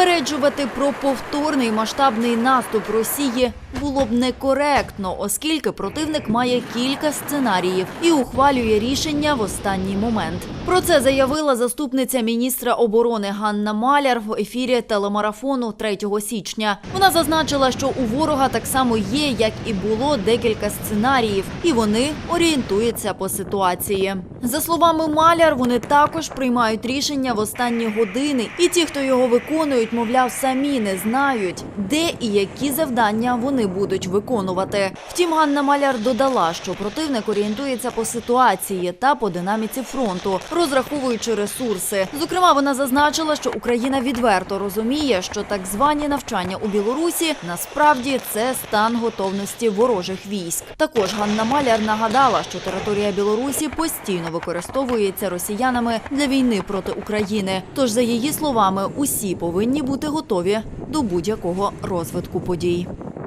Попереджувати про повторний масштабний наступ Росії було б некоректно, оскільки противник має кілька сценаріїв і ухвалює рішення в останній момент. Про це заявила заступниця міністра оборони Ганна Маляр в ефірі телемарафону 3 січня. Вона зазначила, що у ворога так само є, як і було декілька сценаріїв, і вони орієнтуються по ситуації. За словами Маляр, вони також приймають рішення в останні години, і ті, хто його виконують, мовляв, самі не знають, де і які завдання вони будуть виконувати. Втім, Ганна Маляр додала, що противник орієнтується по ситуації та по динаміці фронту, розраховуючи ресурси. Зокрема, вона зазначила, що Україна відверто розуміє, що так звані навчання у Білорусі насправді це стан готовності ворожих військ. Також Ганна Маляр нагадала, що територія Білорусі постійно використовується росіянами для війни проти України. Тож, за її словами, усі повинні бути готові до будь-якого розвитку подій.